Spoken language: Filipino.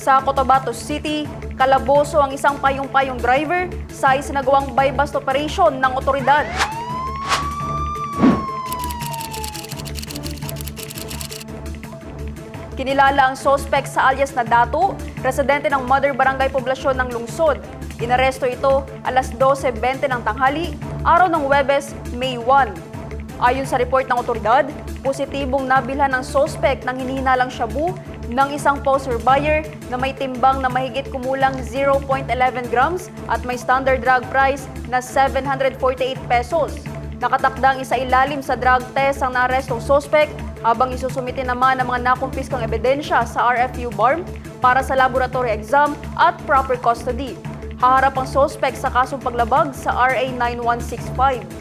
Sa Cotabato City, kalaboso ang isang payong-payong driver sa isinagawang bust operation ng otoridad. Kinilala ang sospek sa alias na Dato, residente ng Mother Barangay Poblasyon ng Lungsod. Inaresto ito alas 12.20 ng tanghali, araw ng Webes, May 1. Ayon sa report ng otoridad, positibong nabilhan ng sospek ng hinihinalang shabu ng isang poster buyer na may timbang na mahigit kumulang 0.11 grams at may standard drug price na 748 pesos. Nakatakdang isa ilalim sa drug test ang naarestong sospek habang isusumite naman ang mga nakumpiskang ebidensya sa RFU BARM para sa laboratory exam at proper custody. Haharap ang sospek sa kasong paglabag sa RA 9165.